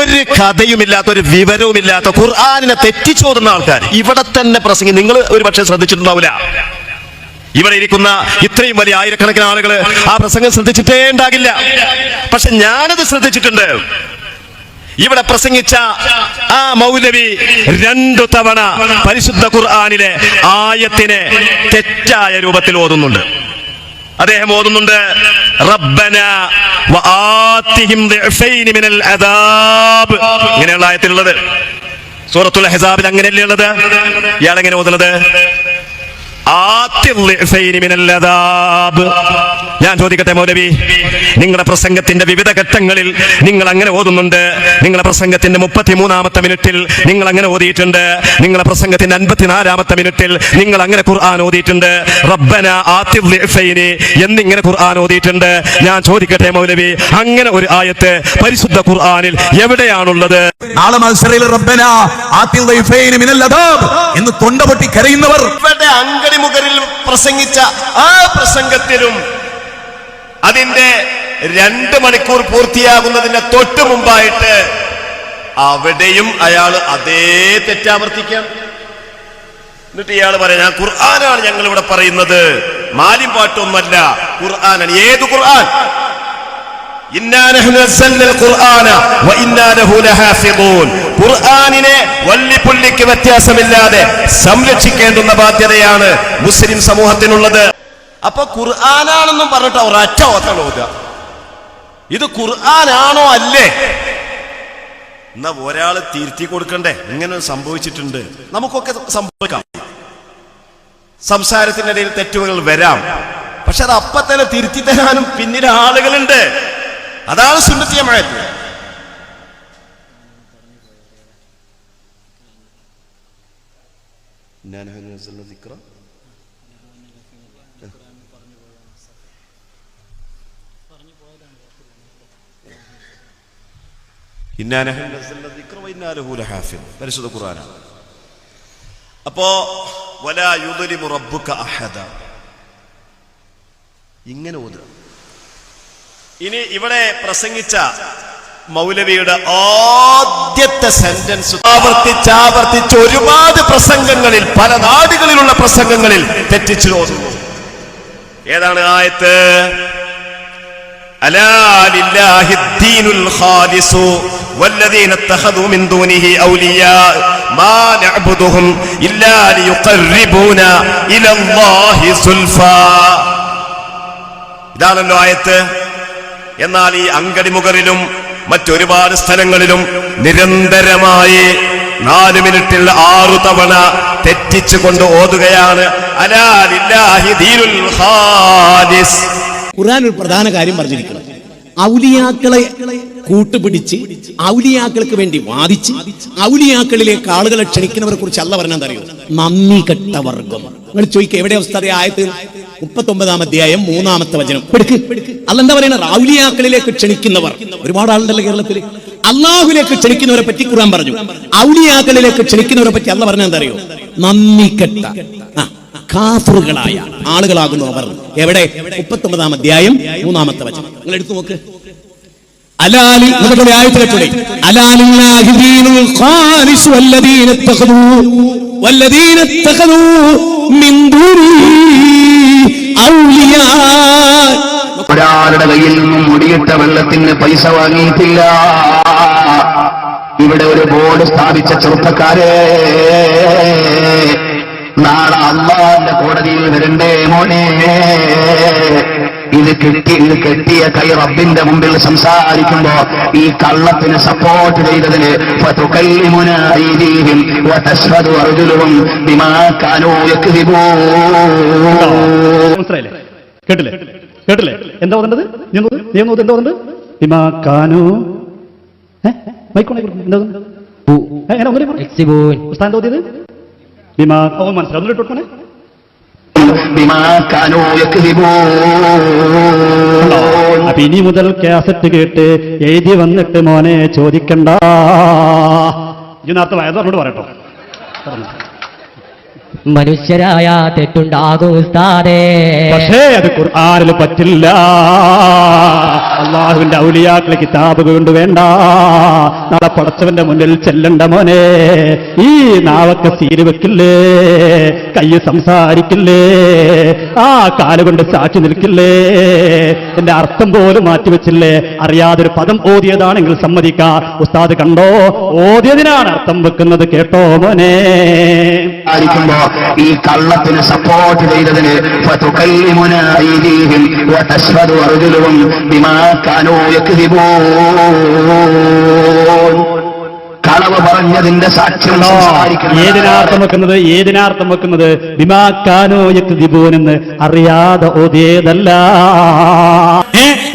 ഒരു കഥയുമില്ലാത്ത ഒരു വിവരവുമില്ലാത്ത ഖുർആാനിനെ തെറ്റിച്ചോതുന്ന ആൾക്കാർ ഇവിടെ തന്നെ പ്രസംഗി നിങ്ങൾ ഒരു പക്ഷേ ശ്രദ്ധിച്ചിട്ടുണ്ടാവില്ല. ഇവിടെ ഇരിക്കുന്ന ഇത്രയും വലിയ ആയിരക്കണക്കിന് ആളുകൾ ആ പ്രസംഗം ശ്രദ്ധിച്ചിട്ടേ ഉണ്ടാകില്ല. പക്ഷെ ഞാനത് ശ്രദ്ധിച്ചിട്ടുണ്ട്. ഇവിടെ പ്രസംഗിച്ച ആ മൗലവി രണ്ടു തവണ പരിശുദ്ധ ഖുർആാനിലെ ആയത്തിനെ തെറ്റായ രൂപത്തിൽ ഓതുന്നുണ്ട്. അദ്ദേഹം ഓതുന്നുണ്ട് റബ്ബന ഇങ്ങനെയുള്ള ആയത്തിലുള്ളത് സൂറത്തുൽ ഹസാബിൽ അങ്ങനെയല്ലേ ഉള്ളത്? ഇയാൾ എങ്ങനെ ഓതുന്നത് ഞാൻ ചോദിക്കട്ടെ മൗലവി? നിങ്ങളുടെ പ്രസംഗത്തിന്റെ വിവിധ ഘട്ടങ്ങളിൽ നിങ്ങൾ അങ്ങനെ ഓതുന്നുണ്ട്. നിങ്ങളുടെ പ്രസംഗത്തിന്റെ മുപ്പത്തിമൂന്നാമത്തെ മിനിറ്റിൽ നിങ്ങൾ അങ്ങനെ ഓതിയിട്ടുണ്ട്. നിങ്ങളുടെ പ്രസംഗത്തിന്റെ അൻപത്തിനാലാമത്തെ മിനിറ്റിൽ നിങ്ങൾ അങ്ങനെ ഖുർആൻ ഓതിയിട്ടുണ്ട്. റബ്ബന ആത്തിഫൈനി എന്നിങ്ങനെ ഖുർആൻ ഓതിയിട്ടുണ്ട്. ഞാൻ ചോദിക്കട്ടെ മൗലവി അങ്ങനെ ഒരു ആയത്ത് പരിശുദ്ധ ഖുർആനിൽ എവിടെയാണുള്ളത്? നാളെ മത്സരയിൽ റബ്ബന ആത്തിൽ ദൈഫൈനി മിനൽ അദാബ് എന്ന് തൊണ്ട പൊട്ടി കരയുന്നവർ അങ്കടി മുഖരിൽ പ്രസംഗിച്ച ആ പ്രസംഗത്തിലും അതിന്റെ രണ്ട് മണിക്കൂർ പൂർത്തിയാകുന്നതിന് തൊട്ട് മുമ്പായിട്ട് അവിടെയും അയാൾ അതേ തെറ്റാവർത്തിക്കാം. എന്നിട്ട് ഇയാൾ പറയാം ഖുർആനാണ് ഞങ്ങൾ ഇവിടെ പറയുന്നത്. മാലിം പാട്ടൊന്നുമല്ല ഖുർആനാണ്. ഏത് ഖുർആൻ? വ്യത്യാസമില്ലാതെ സംരക്ഷിക്കേണ്ടുന്ന ബാധ്യതയാണ് മുസ്ലിം സമൂഹത്തിനുള്ളത്. അപ്പൊ ഖുർആാനാണെന്നും പറഞ്ഞിട്ട് ഒരൊറ്റ ഓത്താണ് ഓതുക ഇത്. ഖുർആാനാണോ അല്ലേ? എന്നാ ഒരാൾ തിരുത്തി കൊടുക്കണ്ടേ? ഇങ്ങനെ സംഭവിച്ചിട്ടുണ്ട്. നമുക്കൊക്കെ സംഭവിക്കാം. സംസാരത്തിനിടയിൽ തെറ്റുകൾ വരാം. പക്ഷെ അത് അപ്പൊ തന്നെ തിരുത്തി തരാനും പിന്നീട് ആളുകളുണ്ട്. അതാണ് സുന്നത്തിയമായത് പരിശുദ്ധ ഖുർആന അപ്പോ ഇങ്ങനെ ഓതുക. ഇനി ഇവിടെ പ്രസംഗിച്ച മൗലവിയുടെ ആദ്യത്തെ സെന്റൻസ് ആവർത്തിച്ച് ആവർത്തിച്ച് ഒരുപാട് പ്രസംഗങ്ങളിൽ പല നാടുകളിലുള്ള പ്രസംഗങ്ങളിൽ തെറ്റിച്ചു ഓതുന്നു. ഏതാണ് ആയത്ത്? അലാലില്ലാഹി ദീനുൽ ഖാലിസു. والذين اتخذوا من دونه أولياء ما نعبدهم إلا ليقربونا إلى الله زلفى ഇതാണല്ലോ ആയത്ത് എന്നാൽ ഈ അങ്കടി മുകളിലും മറ്റൊരുപാട് സ്ഥലങ്ങളിലും നിരന്തരമായി നാല് മിനിറ്റിൽ ആറു തവണ തെറ്റിച്ചു കൊണ്ട് ഓതുകയാണ് അലാ ലില്ലാഹി ദീനുൽ ഖാലിസ് ഖുർആൻ ഒരു പ്രധാന കാര്യം പറഞ്ഞിരിക്കണം ഔലിയാക്കളെ കൂട്ടുപിടിച്ച് ഔലിയാക്കൾക്ക് വേണ്ടി വാദിച്ച് ഔലിയാക്കളിലേക്ക് ആളുകളെ ക്ഷണിക്കുന്നവരെ കുറിച്ച് അല്ല പറഞ്ഞാൽ അറിയോ? നന്ദി കെട്ട വർഗം. നിങ്ങൾ ചോദിക്കുക എവിടെ അവസ്ഥ ആയത്ത്? മുപ്പത്തി ഒമ്പതാം അധ്യായം മൂന്നാമത്തെ വചനം. അല്ലെന്താ പറയുന്നത് ഔലിയാക്കളിലേക്ക് ക്ഷണിക്കുന്നവർ. ഒരുപാട് ആളുണ്ടല്ലോ കേരളത്തിൽ അള്ളാഹുലേക്ക് ക്ഷണിക്കുന്നവരെ പറ്റി ഖുർആൻ പറഞ്ഞു. ഔലിയാക്കളിലേക്ക് ക്ഷണിക്കുന്നവരെ പറ്റി അല്ല പറഞ്ഞാൽ എന്താ അറിയോ? നന്ദി കെട്ട. കാഫറുകളായ ആളുകളാകുന്നു അവർ. എവിടെ? മുപ്പത്തൊമ്പതാം അധ്യായം മൂന്നാമത്തെ വചനം. നിങ്ങൾ എടുത്തു നോക്ക്. അലാലി ദീനുൽ ഖാലിസ് വല്ലദീന തഖദൂ വല്ലദീന തഖദൂ മിൻ ഔലിയാ. ഒരാളുടെ കയ്യിൽ നിന്നും മുടിയിട്ട വെള്ളത്തിന് പൈസ വാങ്ങിയിട്ടില്ല. ഇവിടെ ഒരു ബോർഡ് സ്ഥാപിച്ച ചെറുപ്പക്കാരെ. നാളെ അള്ളാന്റെ കോടതിയിൽ വരണ്ടേ മോനെ. ഇത് കിട്ടി ഇത് കെട്ടിയ കൈ റബ്ബിന്റെ മുമ്പിൽ സംസാരിക്കുമ്പോ ഈ കള്ളത്തിന് സപ്പോർട്ട് ചെയ്തതിന് മനസ്സിലായില്ലേ? കേട്ടില്ലേ? കേട്ടില്ലേ? എന്താ പറഞ്ഞത് നീ. എന്താ പറഞ്ഞത് ബിമാ കാനു? മൈക്കോണേ എന്താ ബിമാ അപ്പൊ ഇനി മുതൽ കാസറ്റ് കേട്ട് എഴുതി വന്നിട്ട് മോനെ ചോദിക്കണ്ട. ഇതിനകത്ത് വയതോട് പറയട്ടോ. പറഞ്ഞു മനുഷ്യരായ തെറ്റുണ്ടാകും ഉസ്താദേ. പക്ഷേ അത് ഖുർആാനിൽ പറ്റില്ല. അള്ളാഹുവിന്റെ ഔലിയാക്കളെ കിതാബ് കൊണ്ട് വേണ്ട. നാളെ പടച്ചവന്റെ മുന്നിൽ ചെല്ലണ്ട മോനെ. ഈ നാവൊക്കെ സീര് വെക്കില്ലേ? കൈ സംസാരിക്കില്ലേ? ആ കാലുകൊണ്ട് സാക്ഷി നിൽക്കില്ലേ? എന്റെ അർത്ഥം പോലും മാറ്റിവെച്ചില്ലേ അറിയാതൊരു പദം ഓതിയതാണെങ്കിൽ സമ്മതിക്ക. ഉസ്താദ് കണ്ടോ? ഓതിയതിനാണ് അർത്ഥം വെക്കുന്നത് കേട്ടോ മോനെ. ആയിരിക്കുമ്പോ ഈ കള്ളത്തിന് സപ്പോർട്ട് ചെയ്തതിന് ഫതുകല്ലിമുന കളവ് പറഞ്ഞതിന്റെ സാക്ഷ്യം ഏതിനാർത്ഥം വെക്കുന്നത്? ഏതിനാർത്ഥം വെക്കുന്നത്? ബിമാക്കാനോ എന്ന് അറിയാതെ ഓതിയതല്ല.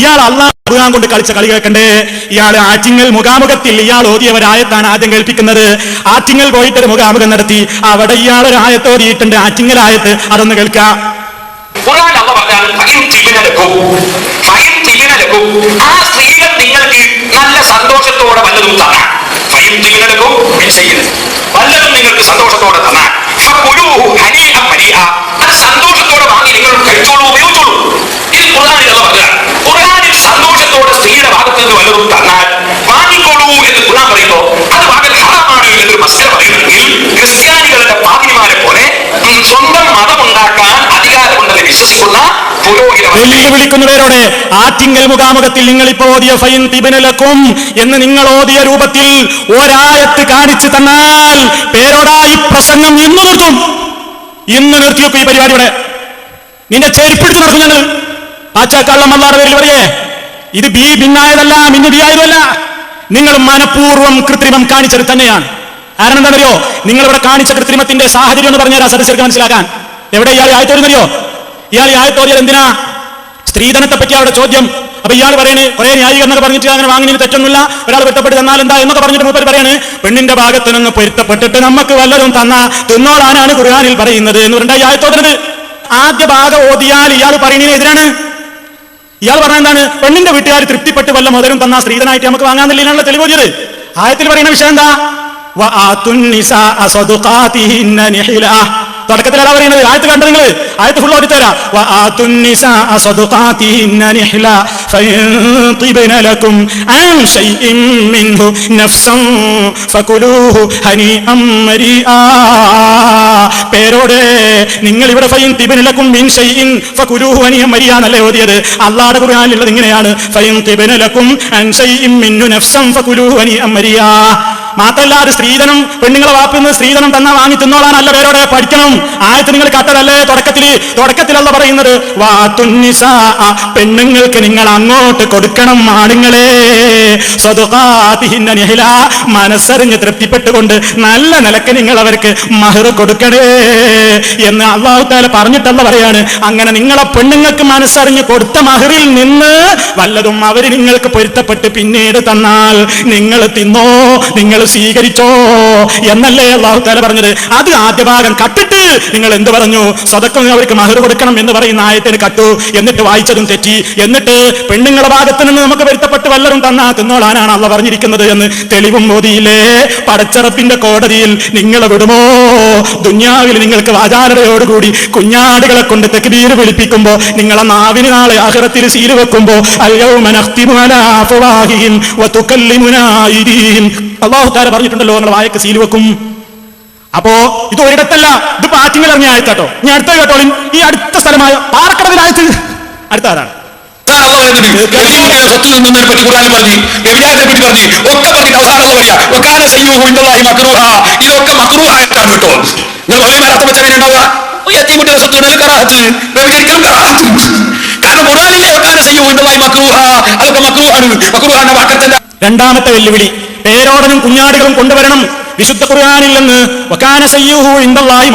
ഇയാൾ അള്ളാഹ് കൊണ്ട് കളിച്ച കളി കേൾക്കണ്ടേ? ഇയാൾ ആറ്റിങ്ങൽ മുഖാമുഖത്തിൽ ഇയാൾ ഓതിയവരായത്താണ് ആദ്യം കേൾപ്പിക്കുന്നത്. ആറ്റിങ്ങൽ പോയിട്ട് ഒരു മുഖാമുഖം നടത്തി. അവിടെ ഇയാൾ ഒരു ആയത്ത് ഓതിയിട്ടുണ്ട്. ആറ്റിങ്ങൽ ആയത്ത് അതൊന്ന് കേൾക്കാം. ആ സ്ത്രീകൾ നിങ്ങൾക്ക് നല്ല സന്തോഷത്തോടെ വല്ലതും തന്നാൽ ഫഇൻ തിബിനലക്കും മിൻ ശൈഇൻ വല്ലതും നിങ്ങൾക്ക് സന്തോഷത്തോടെ തന്നാൽ ഫകുലൂഹു ഹനീഅൻ മരീഅ അത് സന്തോഷത്തോടെ വാങ്ങി നിങ്ങൾ കഴിച്ചോളൂ ഉപയോഗിച്ചോളൂ ഇത് ഖുർആനിൽ അള്ള പറഞ്ഞാൽ ഖുർആനിൽ സന്തോഷത്തോടെ സ്ത്രീയുടെ ഭാഗത്ത് നിന്ന് വല്ലതും തന്നാൽ വാങ്ങിക്കോളൂ എന്ന് ഖുർആൻ പറയുമ്പോ അത് വാങ്ങൽ ഹറാമാണ് എന്നൊരു മസ്തര പറയുകയാണെങ്കിൽ ക്രിസ്ത്യാനികളുടെ പാതിരിമാരെ പോലെ ഉം, സ്വന്തം മതമുണ്ടാക്കാൻ അധികാരമുണ്ടെന്ന് വിശ്വസിക്കുന്ന പുരോഹിത വെല്ലുവിളിക്കുന്നവരോട് ആറ്റിങ്കൽ മുഖാമുഖത്തിൽ നിങ്ങൾ ഇപ്പോൾ ഓതിയ ഫൈൻ തിബിനലക്കും എന്ന് നിങ്ങൾ ഓതിയ രൂപത്തിൽ ഒരായത്ത് കാണിച്ചു തന്നാൽ പേരോടായി പ്രസംഗം ഇന്ന് നിർത്തും. ഇന്ന് നിർത്തിയൊക്കെ ഈ പരിപാടി പരിപാടിയുടെ നിന്നെ ചെരുപ്പിടിച്ച് നടക്കും ഞങ്ങൾ. ആച്ചാ കള്ളമല്ലാടെ പേരിൽ പറയേ ഇത് ബി ഭിന്നായതല്ല മിന്നുതിയായതല്ല നിങ്ങൾ മനഃപൂർവം കൃത്രിമം കാണിച്ചത് തന്നെയാണ്. കാരണം എന്താണെന്നറിയോ? നിങ്ങൾ ഇവിടെ കാണിച്ച കൃത്രിമത്തിന്റെ സാഹചര്യം എന്ന് പറഞ്ഞാൽ സദസ്യർക്ക് മനസ്സിലാക്കാൻ. എവിടെ ഇയാൾ ആയത്തോരുന്നറിയോ ഇയാൾ ആയത്തോരിയാൽ എന്തിനാ? സ്ത്രീധനത്തെ പറ്റി അവിടെ ചോദ്യം. അപ്പൊ ഇയാൾ പറയണേ കുറെ ന്യായീകരണങ്ങൾ പറഞ്ഞിട്ട് അങ്ങനെ വാങ്ങിന് തെറ്റൊന്നുമില്ല. ഒരാൾ വെട്ടപ്പെട്ട് തന്നാൽ എന്താ? എന്നൊക്കെ പറഞ്ഞിട്ട് മൂപ്പർ പറയാണ്. പെണ്ണിന്റെ ഭാഗത്ത് നിന്ന് പൊരുത്തപ്പെട്ടിട്ട് നമുക്ക് വല്ലതും തന്ന തിന്നോളാനാണ് ഖുർആനിൽ പറയുന്നത് എന്ന് പറഞ്ഞ ഇയാൾ തോന്നുന്നത് ആദ്യ ഭാഗം ഓതിയാൽ ഇയാൾ പറയുന്നതിനെതിരാണ് ഇയാൾ പറഞ്ഞ എന്താണ്? പെണ്ണിന്റെ വീട്ടുകാർ തൃപ്തിപ്പെട്ട് വല്ല മുതലും തന്ന സ്ത്രീധനായിട്ട് നമുക്ക് വാങ്ങാന്നില്ല തെളിവോതിയത് ആയത്തിൽ പറയുന്ന വിഷയം എന്താ? തുടക്കത്തിൽ അതാ പറയുന്നത് ആയത്ത് കണ്ടു നിങ്ങൾ ആയത്ത് ഫുൾ ഓടിത്തരാ. പേരോടെ നിങ്ങൾ ഇവിടെ ഫൈൻ മിൻ ഓതിയത്? അള്ളാഹുടെ ഖുർആനിലുള്ളത് ഇങ്ങനെയാണ്. ഫൈൻ തിബനലക്കും മാത്രല്ല അത് സ്ത്രീധനം പെണ്ണുങ്ങളെ വാപ്പിൽ നിന്ന് സ്ത്രീധനം തന്നാ വാങ്ങി തിന്നോളാനല്ല പേരോടെ പഠിക്കണം. ആയത്ത് നിങ്ങൾ കട്ടതല്ലേ തുടക്കത്തിൽ തുടക്കത്തിലല്ല പറയുന്നത് വാത്തുന്നിസാ പെണ്ണുങ്ങൾക്ക് നിങ്ങൾ അങ്ങോട്ട് കൊടുക്കണം ആണുങ്ങളെ. മനസ്സറിഞ്ഞ് തൃപ്തിപ്പെട്ടുകൊണ്ട് നല്ല നിലയ്ക്ക് നിങ്ങൾ അവർക്ക് മഹർ കൊടുക്കണേ എന്ന് അള്ളാഹുത്താല പറഞ്ഞിട്ടല്ല പറയാണ്. അങ്ങനെ നിങ്ങളെ പെണ്ണുങ്ങൾക്ക് മനസ്സറിഞ്ഞ് കൊടുത്ത മഹറിൽ നിന്ന് വല്ലതും അവർ നിങ്ങൾക്ക് പൊരുത്തപ്പെട്ട് പിന്നീട് തന്നാൽ നിങ്ങൾ തിന്നോ നിങ്ങൾ സ്വീകരിച്ചോ എന്നല്ലേ അള്ളാഹു താല പറഞ്ഞത്? അത് ആദ്യ ഭാഗം കട്ടിട്ട് നിങ്ങൾ എന്ത് പറഞ്ഞു? സ്വതക്കം അവർക്ക് മഹർ കൊടുക്കണം എന്ന് പറയുന്ന ആയത്തിന് കട്ടു. എന്നിട്ട് വായിച്ചതും തെറ്റി. എന്നിട്ട് പെണ്ണുങ്ങളുടെ ഭാഗത്ത് നിന്ന് നമുക്ക് വരുത്തപ്പെട്ട് വല്ലതും തന്നാ തിന്നോളാനാണ് അള്ള പറഞ്ഞിരിക്കുന്നത് എന്ന് തെളിവും മോദിയില്ലേ പടച്ചറപ്പിന്റെ കോടതിയിൽ നിങ്ങളെ വിടുമോ? ദുന്യാവിൽ നിങ്ങൾക്ക് വാചാരതയോടുകൂടി കുഞ്ഞാടുകളെ കൊണ്ട് തെക്കുബീര് വിളിപ്പിക്കുമ്പോ നിങ്ങളെ നാവിന് നാളെ ആഹ്റത്തിൽ സീൽ വെക്കുമ്പോ അയ്യോ അള്ളാഹു താര പറഞ്ഞിട്ടുണ്ടല്ലോ നിങ്ങൾ വായക്ക് സീൽ വെക്കും. അപ്പോ ഇത് ഒരിടത്തല്ല ഇത് പാറ്റിങ്ങൾ ഇറങ്ങിയ ആയത്താട്ടോ ഞാൻ അടുത്ത കേട്ടോളിൻ ഈ അടുത്ത സ്ഥലമായ പാറക്കടവിലായത്ത് അടുത്ത ആരാണ്? ഇതൊക്കെ മക്രൂഹായിട്ടാണ് കേട്ടോ. നിങ്ങൾ വെച്ചാൽ ഉണ്ടാവുക? കറാഹത്ത് കറാഹത്ത് കാരണം ഖുർആനിലെ ഒക്കാന സയ്യൂഹു ഇന്നല്ലാഹി മക്രൂഹ അതൊക്കെ മക്രൂഹാണ് മക്രൂഹാന്റെ വാക്കത്തല്ല രണ്ടാമത്തെ വെല്ലുവിളി പേരോടനും കുഞ്ഞാടികളും കൊണ്ടുവരണം. വിശുദ്ധ ഖുർആാനിൽ നിന്ന് വക്കാന സയ്യൂഹു ഇന്ദല്ലാഹി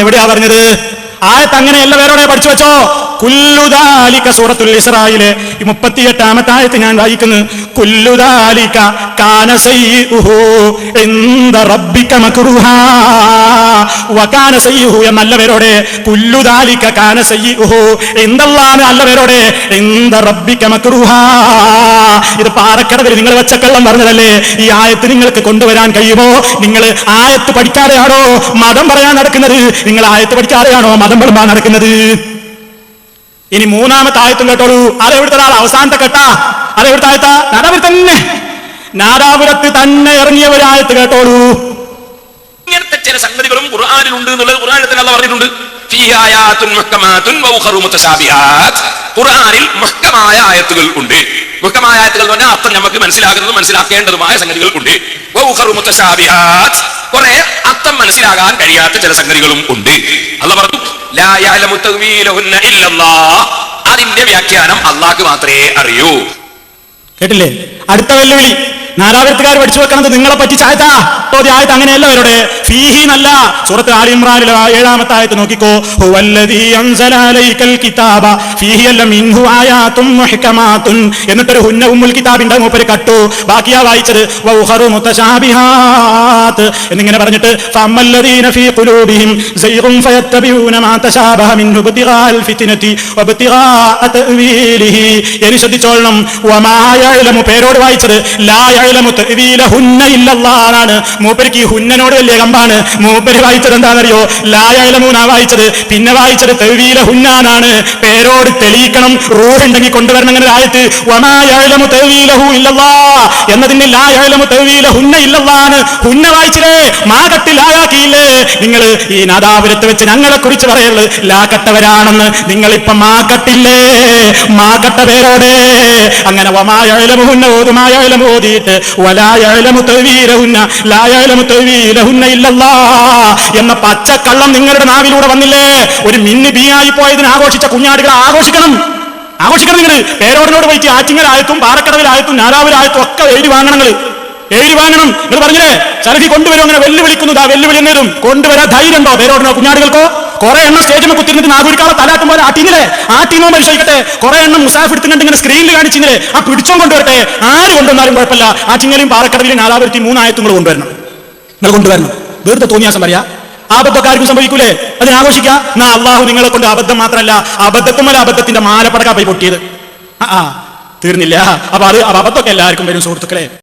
എവിടെയാ പറഞ്ഞത്? ആയത്ത് അങ്ങനെയല്ല വേറെ പഠിച്ചു വെച്ചോ? കുല്ലുദാലിക സൂറത്തുൽ ഇസ്രായിലെ. ഈ മുപ്പത്തിയെട്ടാമത്തെ ആയത്ത് ഞാൻ വായിക്കുന്നു. കുല്ലുദാലിക കാന സയ്യിഉഹു ഇന്ദ റബ്ബിക മക്റുഹാ വകാന സയ്യിഹു എന്നല്ല പേരോടെ കുല്ലുദാലിക കാന ഇത് പാറക്കടവിൽ നിങ്ങൾ വെച്ച കള്ളം പറഞ്ഞതല്ലേ? ഈ ആയത്ത് നിങ്ങൾക്ക് കൊണ്ടുവരാൻ കഴിയുമോ? നിങ്ങൾ ആയത്ത് പഠിക്കാതെയാണോ മതം പറയാൻ നടക്കുന്നത്? നിങ്ങൾ ആയത്ത് പഠിക്കാതെയാണോ മതം വിളമ്പാൻ നടക്കുന്നത്? ഇനി മൂന്നാമത്തെ ആയത്തും കേട്ടോളൂ. അതെവിടുത്തെ ആൾ അവസാനത്തെ കേട്ടാ. അതെവിടുത്തെ ആയത്താ? നാദാപുരത്ത് തന്നെ. നാദാപുരത്ത് തന്നെ ഇറങ്ങിയ ഒരു ആയത്ത് കേട്ടോളൂ. ഖുർആനിലുണ്ട് എന്നുള്ളത് ഖുർആനിൽ തന്നെ അല്ല പറഞ്ഞിട്ടുണ്ട്. ഖുർആനിൽ മുഹ്കമായ ആയത്തുകൾ ഉണ്ട്. മുഹ്കമായ ആയത്തുകൾ പറഞ്ഞാൽ അർത്ഥം നമുക്ക് മനസ്സിലാകുന്നതും മനസ്സിലാക്കേണ്ടതുമായ സംഗതികൾ ഉണ്ട്. കുറെ അർത്ഥം മനസ്സിലാകാൻ കഴിയാത്ത ചില സംഗതികളും ഉണ്ട്. അല്ല പറഞ്ഞു അതിന്റെ വ്യാഖ്യാനം അള്ളാഹ് മാത്രമേ അറിയൂ. കേട്ടില്ലേ? അടുത്ത വെല്ലുവിളി. നാലാപുരത്തുകാർ പഠിച്ചു വെക്കണത് നിങ്ങളെ പറ്റി ചായത്താ തോതി ആയത്ത് അങ്ങനെയല്ല അവരുടെ ഫീഹി എന്നല്ല. സൂറത്ത് ആലി ഇമ്രാനിലെ ഏഴാമത്തെ ആയത്ത് നോക്കിക്കോ. കിതാബ. ഫീഹി മുഹ്കമാത്തുൻ എന്നിട്ടൊരു ഹുന്ന ഉമ്മുൽ കിതാബിന്റെ മൂപ്പര് കട്ടു. ബാക്കിയാ വായിച്ചത് വൗഹറു എന്നിങ്ങനെ പറഞ്ഞിട്ട് ഫീ ഖുലൂബിഹിം മാ തശാബഹ ഫിത്നതി തഅവീലിഹി. ശ്രദ്ധിച്ചോളണം. പേരോട് വായിച്ചത് ലാ യഅലമു മൂപ്പരിക്ക് ഈ ഹുന്നനോട് വലിയ കമ്പാണ്. മൂപ്പര് വായിച്ചത് എന്താണെന്നറിയോ? ലാ വായിച്ചത്. പിന്നെ വായിച്ചത് തെവീല ഹുന്നാനാണ് പേരോട് തെളിയിക്കണം. റൂഹുണ്ടെങ്കിൽ കൊണ്ടുവരണം അങ്ങനെ ആയത്ത്. വമാ തെവീലഹു ഇല്ലല്ലാ. എന്നതിന് ലായലമു തെവീല ഹുന്ന ഹുന്ന വായിച്ചില്ലേ? മാ ആയാക്കിയില്ലേ? നിങ്ങൾ ഈ നാദാപുരത്ത് വെച്ച് ഞങ്ങളെ കുറിച്ച് പറയുള്ളൂ ലാക്കട്ടവരാണെന്ന് നിങ്ങൾ ഇപ്പൊ മാ കട്ടില്ലേ? മാ കട്ട പേരോടെ. അങ്ങനെ വമായലമുഹുന്ന ഓതുമായലം ഓതിയിട്ട് എന്ന പച്ചക്കള്ളം നിങ്ങളുടെ നാവിലൂടെ വന്നില്ലേ? ഒരു മിന്നി ബീയായി പോയതിന് ആഘോഷിച്ച കുഞ്ഞാടുകൾ ആഘോഷിക്കണം. ആഘോഷിക്കണം നിങ്ങൾ പേരോടിനോട് പോയിട്ട് ആറ്റിങ്ങലായത്തും പാറക്കടവിലായത്തും നാലാവിലായത്തും ഒക്കെ എഴുതി വാങ്ങണം എഴുതി വാങ്ങണം. നിങ്ങൾ പറഞ്ഞില്ലേ? സലഫി കൊണ്ടുവരും അങ്ങനെ വെല്ലുവിളിക്കുന്നതാ വെല്ലുവിളി എന്നേരും കൊണ്ടുവരാൻ ധൈര്യം ഉണ്ടോ പേരോടിനോ കുഞ്ഞാടുകൾക്കോ? കുറെ എണ്ണം സ്റ്റേജിൽ കുത്തിരുന്നിട്ട് ആ ടീമോ പരിശോധിക്കട്ടെ കുറെ എണ്ണം മുസാഫ് എടുത്തിട്ട് ഇങ്ങനെ സ്ക്രീനിൽ കാണിച്ചിങ്ങനെ ആ പിടിച്ചോ കൊണ്ടുവരട്ടെ ആര് കൊണ്ടുവന്നാലും കുഴപ്പമില്ല. ആ ചിങ്ങലും പാറക്കടവിലും നാലാപുരത്തി മൂന്നായത്തുങ്ങൾ കൊണ്ടുവരണം. നിങ്ങൾ കൊണ്ടുവരണം. വെറുതെ തോന്നിയാസം പറയാ. ആബദ്ധക്കാർക്കും സംഭവിക്കൂലേ? അതിനെ ആഘോഷിക്കാം. എന്നാ അള്ളാഹു നിങ്ങളെ കൊണ്ട് അബദ്ധം മാത്രമല്ല അബദ്ധത്തുമല്ല അബദ്ധത്തിന്റെ മാലപ്പടക്കാ പോയി പൊട്ടിയത്. ആ തീർന്നില്ല. അപ്പൊ അത് അബദ്ധമൊക്കെ എല്ലാവർക്കും വരും സുഹൃത്തുക്കളെ.